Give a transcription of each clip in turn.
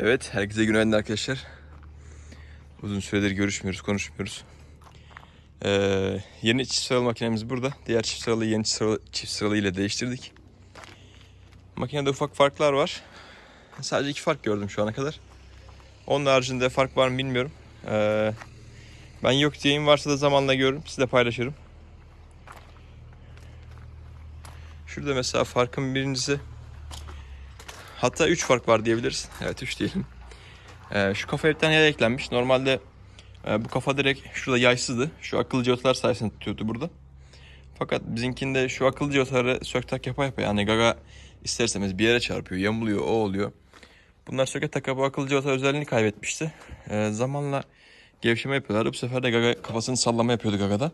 Evet, herkese günaydın arkadaşlar. Uzun süredir görüşmüyoruz, konuşmuyoruz. Ee, yeni çift sıralı makinemiz burada. Diğer çift sıralı yeni çift sıralı, çift sıralı ile değiştirdik. Makinede ufak farklar var. Sadece iki fark gördüm şu ana kadar. Onun haricinde fark var mı bilmiyorum. Ee, ben yok diyeyim varsa da zamanla görürüm. Size paylaşırım. Şurada mesela farkın birincisi Hatta 3 fark var diyebiliriz. Evet 3 diyelim. Ee, şu kafa bir tane eklenmiş. Normalde e, bu kafa direkt şurada yaysızdı. Şu akıllı cihazlar sayesinde tutuyordu burada. Fakat bizimkinde şu akıllı cihazları sök tak yapa yapa yani gaga ister istemez bir yere çarpıyor, yamuluyor, o oluyor. Bunlar söke taka bu akıllı cihazlar özelliğini kaybetmişti. Ee, zamanla gevşeme yapıyorlardı. Bu sefer de gaga kafasını sallama yapıyordu gagada.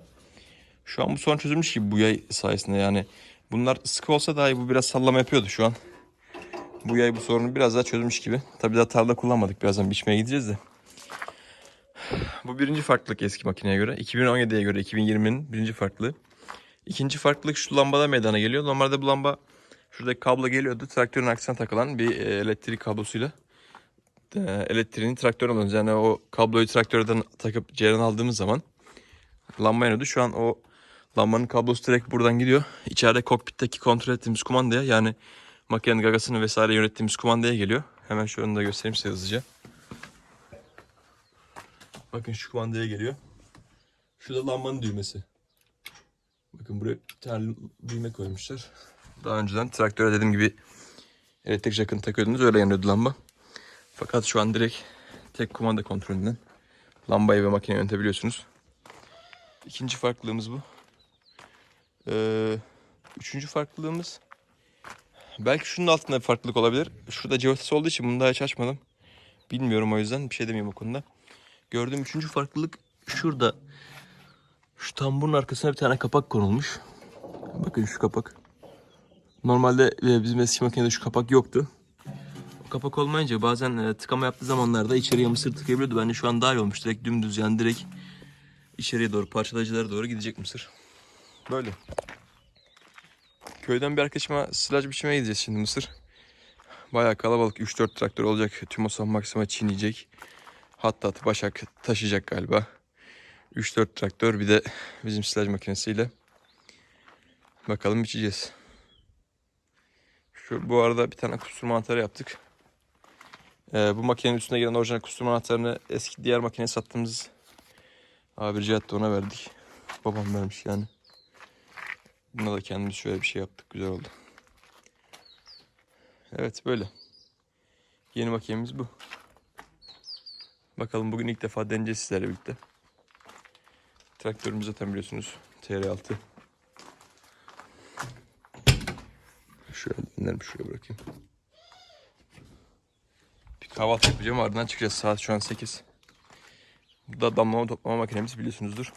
Şu an bu sorun çözülmüş gibi bu yay sayesinde yani. Bunlar sıkı olsa dahi bu biraz sallama yapıyordu şu an. Bu yay bu sorunu biraz daha çözmüş gibi. Tabii daha tarla kullanmadık. Birazdan biçmeye gideceğiz de. Bu birinci farklılık eski makineye göre. 2017'ye göre 2020'nin birinci farklılığı. İkinci farklılık şu lambada meydana geliyor. Normalde bu lamba şuradaki kablo geliyordu. Traktörün aksine takılan bir e, elektrik kablosuyla e, elektriğini traktörün alıyoruz. Yani o kabloyu traktörden takıp ceyran aldığımız zaman lamba yanıyordu. Şu an o lambanın kablosu direkt buradan gidiyor. İçeride kokpitteki kontrol ettiğimiz kumandaya yani makinenin gagasını vesaire yönettiğimiz kumandaya geliyor. Hemen şu önünde göstereyim size hızlıca. Bakın şu kumandaya geliyor. Şurada lambanın düğmesi. Bakın buraya bir tane düğme koymuşlar. Daha önceden traktöre dediğim gibi elektrik jackını takıyordunuz öyle yanıyordu lamba. Fakat şu an direkt tek kumanda kontrolünden lambayı ve makineyi yönetebiliyorsunuz. İkinci farklılığımız bu. Ee, üçüncü farklılığımız Belki şunun altında bir farklılık olabilir. Şurada cıvatası olduğu için bunu daha hiç açmadım. Bilmiyorum o yüzden bir şey demeyeyim o konuda. Gördüğüm üçüncü farklılık şurada. Şu tamburun arkasına bir tane kapak konulmuş. Bakın şu kapak. Normalde e, bizim eski makinede şu kapak yoktu. O kapak olmayınca bazen e, tıkama yaptığı zamanlarda içeriye mısır tıkayabiliyordu. Bence şu an daha iyi olmuş. Direkt dümdüz yani direkt içeriye doğru parçalayıcılara doğru gidecek mısır. Böyle. Köyden bir arkadaşıma silaj biçmeye gideceğiz şimdi Mısır. Bayağı kalabalık 3-4 traktör olacak. Tüm o maksima çiğneyecek. Hatta başak taşıyacak galiba. 3-4 traktör bir de bizim silaj makinesiyle. Bakalım biçeceğiz. Şu bu arada bir tane kusturma anahtarı yaptık. Ee, bu makinenin üstüne gelen orijinal kusturma anahtarını eski diğer makineye sattığımız abi rica etti ona verdik. Babam vermiş yani. Buna da kendimiz şöyle bir şey yaptık. Güzel oldu. Evet böyle. Yeni makinemiz bu. Bakalım bugün ilk defa deneyeceğiz sizlerle birlikte. Traktörümüz zaten biliyorsunuz. TR6. Şöyle dönerim şuraya bırakayım. Bir kahvaltı yapacağım ardından çıkacağız. Saat şu an 8. Bu da damlama toplama makinemiz biliyorsunuzdur.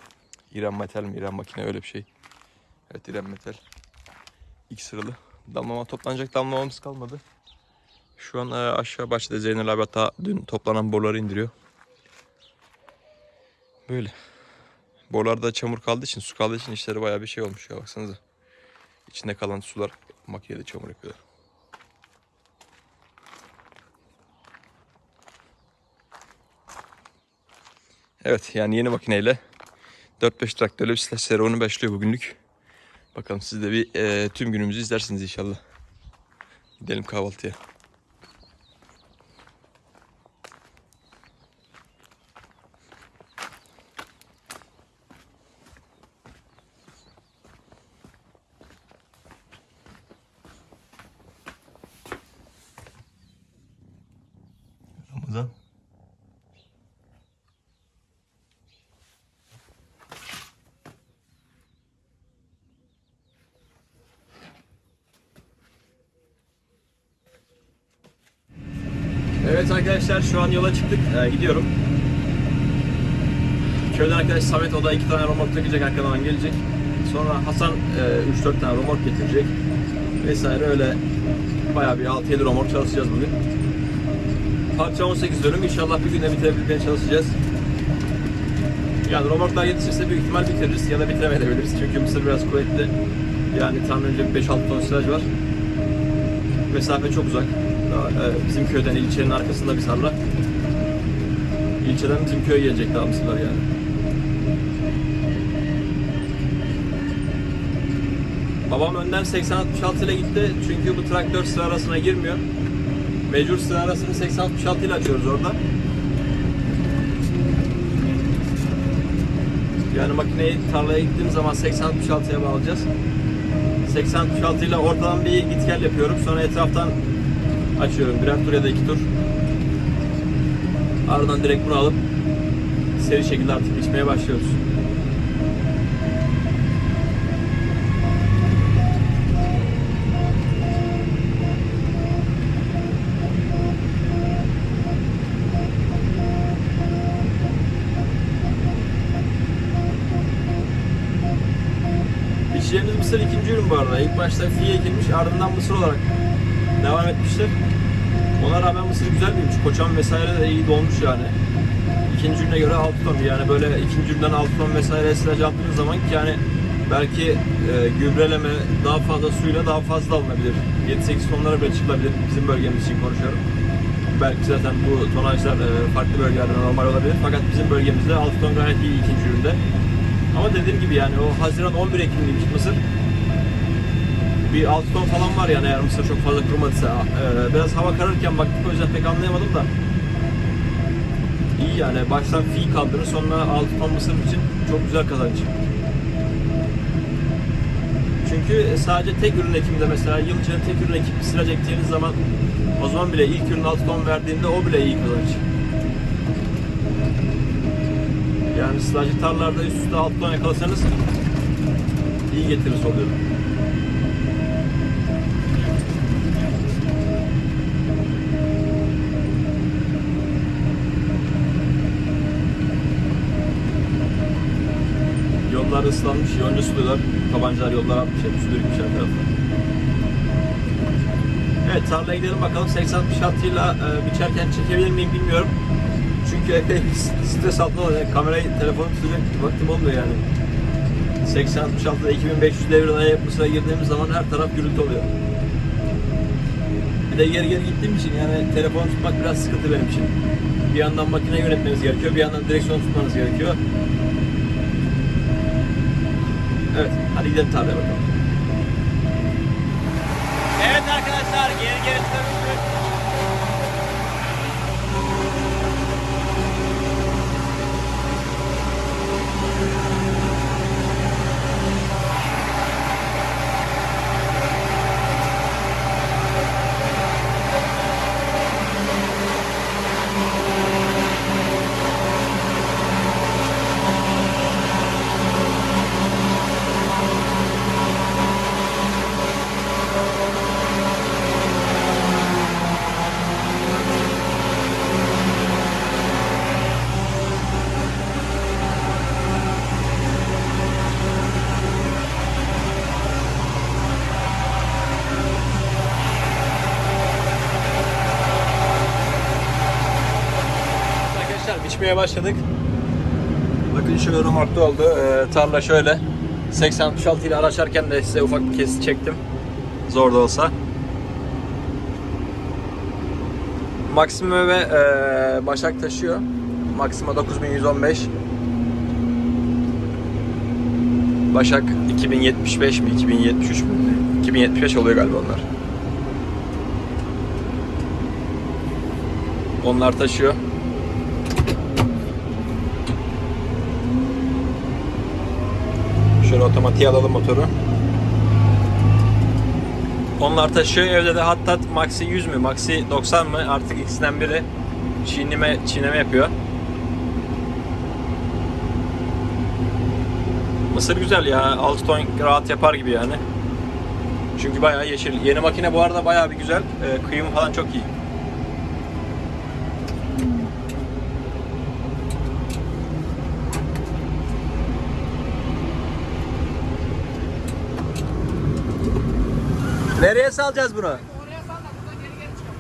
İran metal mi İran makine öyle bir şey. Evet İrem Metal. İlk sıralı. Damlama toplanacak damlamamız kalmadı. Şu an e, aşağı bahçede Zeynel abi hatta dün toplanan boruları indiriyor. Böyle. Borularda çamur kaldığı için, su kaldığı için işleri bayağı bir şey olmuş ya baksanıza. İçinde kalan sular makinede çamur yapıyorlar. Evet yani yeni makineyle 4-5 traktörle bir silah serüveni başlıyor bugünlük. Bakalım siz de bir e, tüm günümüzü izlersiniz inşallah. Gidelim kahvaltıya. Ramazan. Evet arkadaşlar şu an yola çıktık. Ee, gidiyorum. Köyden arkadaş Samet o da iki tane romork takacak arkadan gelecek. Sonra Hasan e, 3-4 tane romork getirecek. Vesaire öyle bayağı bir 6-7 romork çalışacağız bugün. Parça 18 dönüm. İnşallah bir günde bitirebilmeye çalışacağız. Yani romorklar yetişirse büyük ihtimal bitiririz ya da bitiremeyebiliriz. Çünkü Mısır biraz kuvvetli. Yani tahmin önce 5-6 ton silaj var. Mesafe çok uzak. E, bizim köyden ilçenin arkasında bir tarla. İlçeden bizim köye gelecek daha mısırlar yani. Babam önden 80-66 ile gitti çünkü bu traktör sıra arasına girmiyor. Mecbur sıra arasını 80-66 ile açıyoruz orada. Yani makineyi tarlaya gittiğim zaman 80-66'ya bağlayacağız. 80-66 ile ortadan bir git gel yapıyorum. Sonra etraftan açıyorum. Birer tur ya da iki tur. Ardından direkt bunu alıp seri şekilde artık biçmeye başlıyoruz. Biçeceğimiz mısır ikinci ürün bu arada. İlk başta fiye ekilmiş ardından mısır olarak devam etmiştir. Ona rağmen mısır güzel büyümüş. Koçan vesaire de iyi dolmuş yani. İkinci ürüne göre 6 ton. Yani böyle ikinci üründen 6 ton vesaire silaj attığınız zaman ki yani belki e, gübreleme daha fazla suyla daha fazla alınabilir. 7-8 tonlara bile çıkılabilir. Bizim bölgemiz için konuşuyorum. Belki zaten bu tonajlar e, farklı bölgelerde normal olabilir. Fakat bizim bölgemizde 6 ton gayet iyi ikinci üründe. Ama dediğim gibi yani o Haziran 11 Ekim'liymiş mısır. Bir 6 ton falan var yani eğer mısır çok fazla kurumadıysa. Ee, biraz hava kararırken baktık o yüzden pek anlayamadım da. İyi yani baştan fi kaldırır sonra 6 ton mısır için çok güzel kazanç. Çünkü sadece tek ürün ekiminde mesela yıl içinde tek ürün ekip silaj ektiğiniz zaman o zaman bile ilk ürün 6 ton verdiğinde o bile iyi kazanç. Yani sılajlı tarlalarda üst üste 6 ton yakalasanız iyi getirisi oluyor. Yollar ıslanmış, yonca suluyorlar. Tabancalar yollara atmış, hep su birikmiş her tarafta. Evet tarlaya gidelim bakalım 80-66 ile e, biçerken çekebilir miyim bilmiyorum. Çünkü epey stres altında oluyor. Yani kamerayı, telefonu tutacak vaktim olmuyor yani. 80-66'da 2500 devir yapısına girdiğimiz zaman her taraf gürültü oluyor. Bir de geri geri gittiğim için yani telefonu tutmak biraz sıkıntı benim için. Bir yandan makine yönetmeniz gerekiyor, bir yandan direksiyon tutmanız gerekiyor. Evet, hadi gidelim tarlaya bakalım. Evet arkadaşlar, geri geri dönüştük. Arkadaşlar biçmeye başladık. Bakın şöyle remarklı oldu. Ee, tarla şöyle. 80-66 ile araçarken de size ufak bir kesit çektim. Zor da olsa. Maxima ve e, Başak taşıyor. Maxima 9115. Başak 2075 mi 2073 mü? 2075 oluyor galiba onlar. Onlar taşıyor. Şöyle otomatiğe alalım motoru. Onlar taşıyor. Evde de hatta Maxi 100 mü, Maxi 90 mı artık ikisinden biri çiğneme, çiğneme yapıyor. Mısır güzel ya. 6 ton rahat yapar gibi yani. Çünkü bayağı yeşil. Yeni makine bu arada bayağı bir güzel. Ee, kıyımı falan çok iyi. Nereye salacağız bunu? Oraya sal buradan geri geri çıkalım.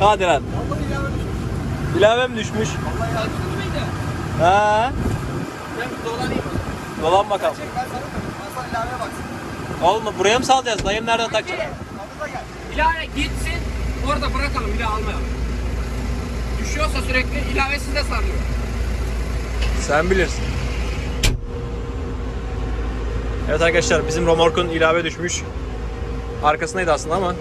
Hadi lan. İlavem düşmüş. Vallahi ilavem düşmüş. İlavem düşmüş. Ha. Ben dolanayım. Dolan bakalım. Çek ben sana sana ilaveye baksın. Oğlum buraya mı salacağız? Dayım nereden takacak? Kanıza gel. İlave gitsin. Orada bırakalım. İlave almayalım. Düşüyorsa sürekli ilavesiz de sarıyor. Sen bilirsin. Evet arkadaşlar bizim romorkun ilave düşmüş. Arkasındaydı aslında ama.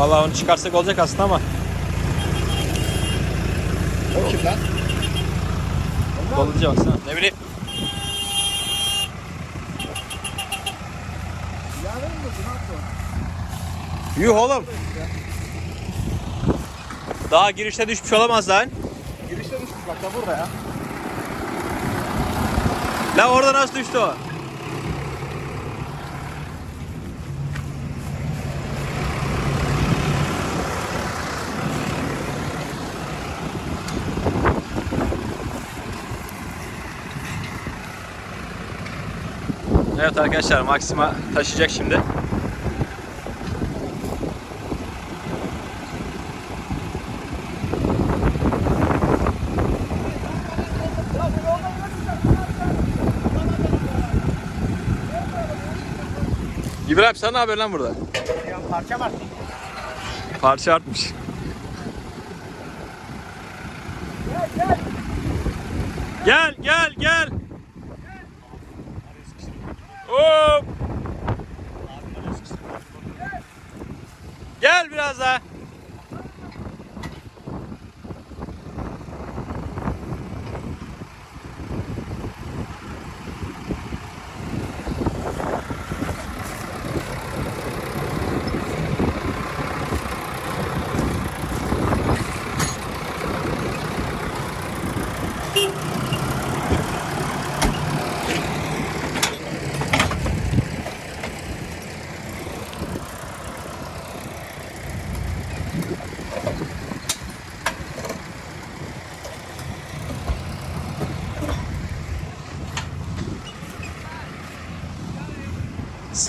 Vallahi onu çıkarsak olacak aslında ama. O kim lan? Balıcıya baksana. Ne bileyim. Yuh oğlum. Daha girişte düşmüş olamaz lan. Girişte düşmüş bak da burada ya. La orada nasıl düştü o? Evet arkadaşlar Maxima taşıyacak şimdi. İbrahim sen ne haber lan burada? Ya parça var. Parça artmış. Gel gel gel. Hop. Gel biraz daha.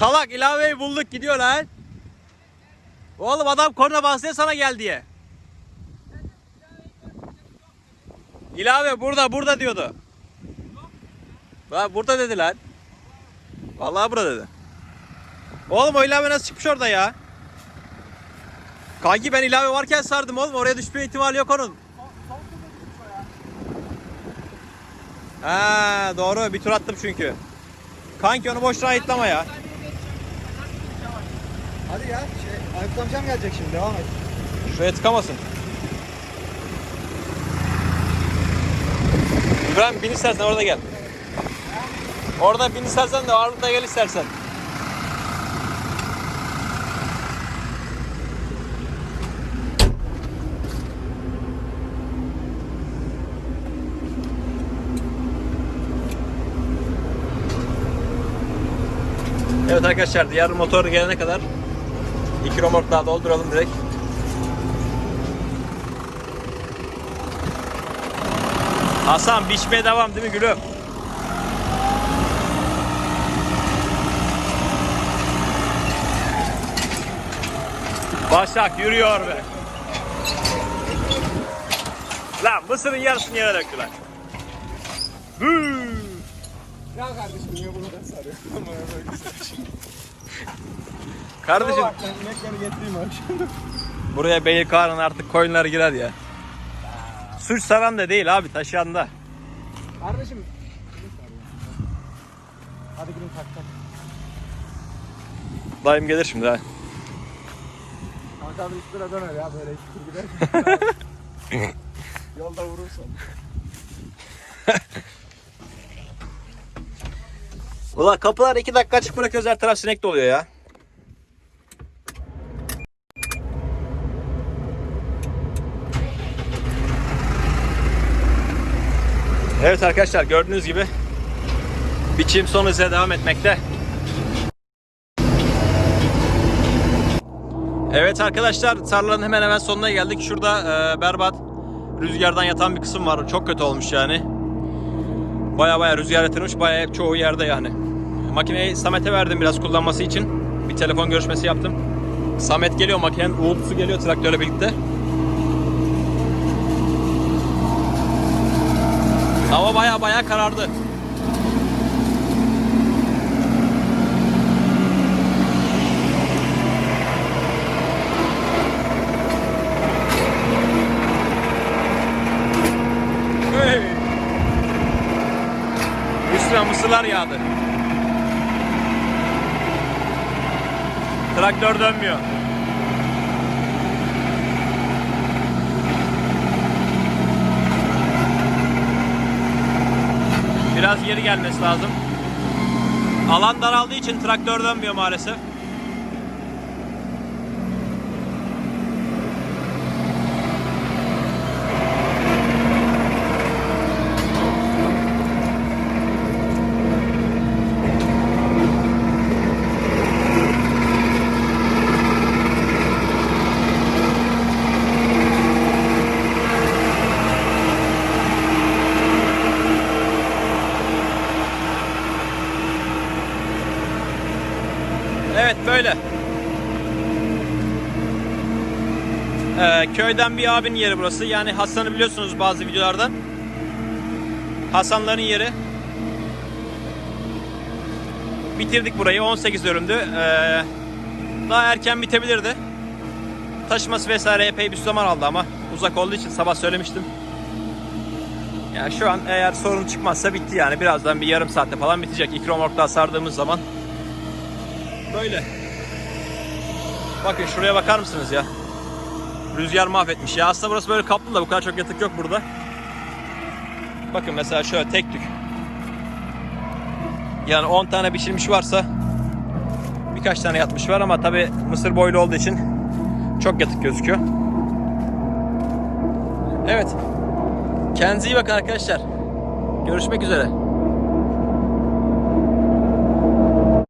Salak ilaveyi bulduk gidiyor lan. Oğlum adam korna bastı sana gel diye. İlave burada burada diyordu. Lan burada dedi lan. Vallahi burada dedi. Oğlum o ilave nasıl çıkmış orada ya? Kanki ben ilave varken sardım oğlum oraya düşme ihtimali yok onun. Ha doğru bir tur attım çünkü. Kanki onu boşuna ayıtlama ya. Hadi ya. Şey, Aykut amcam gelecek şimdi. Devam et. Şuraya tıkamasın. İbrahim bin istersen orada gel. Orada bin istersen de ağırlıkta gel istersen. Evet arkadaşlar diğer motor gelene kadar 2 romork daha dolduralım direkt. Hasan biçmeye devam değil mi gülüm? Başak yürüyor be. Lan mısırın yarısını yere döktüler. Ya kardeşim niye bunu ben sarıyorum? Kardeşim Bak inekleri getireyim şimdi. buraya Beylikağır'ın artık koyunlar girer ya. Suç saran da değil abi taşıyan da. Kardeşim. Hadi gidin tak tak. Dayım gelir şimdi ha. Kanka abi üstüne döner ya böyle iki tur gider. Yolda vurursan. Ulan kapılar iki dakika açık bırakıyoruz her taraf sinek doluyor ya. Evet arkadaşlar gördüğünüz gibi biçim son hızla devam etmekte. Evet arkadaşlar tarlanın hemen hemen sonuna geldik. Şurada e, berbat rüzgardan yatan bir kısım var. Çok kötü olmuş yani. Baya baya rüzgar yatırmış. Baya çoğu yerde yani. Makineyi Samet'e verdim biraz kullanması için. Bir telefon görüşmesi yaptım. Samet geliyor makinenin uğultusu geliyor traktörle birlikte. Hava baya baya karardı. Hey. Üstüne mısırlar yağdı. Traktör dönmüyor. Biraz geri gelmesi lazım. Alan daraldığı için traktör dönmüyor maalesef. Evet böyle. Ee, köyden bir abinin yeri burası. Yani Hasan'ı biliyorsunuz bazı videolardan. Hasanların yeri. Bitirdik burayı. 18 dönümdü. Ee, daha erken bitebilirdi. Taşıması vesaire epey bir zaman aldı ama uzak olduğu için sabah söylemiştim. Yani şu an eğer sorun çıkmazsa bitti yani. Birazdan bir yarım saatte falan bitecek. İlk romorkta sardığımız zaman Böyle. Bakın şuraya bakar mısınız ya? Rüzgar mahvetmiş ya. Aslında burası böyle kaplı da bu kadar çok yatık yok burada. Bakın mesela şöyle tek tük. Yani 10 tane biçilmiş varsa birkaç tane yatmış var ama tabi mısır boylu olduğu için çok yatık gözüküyor. Evet. Kendinize iyi bakın arkadaşlar. Görüşmek üzere.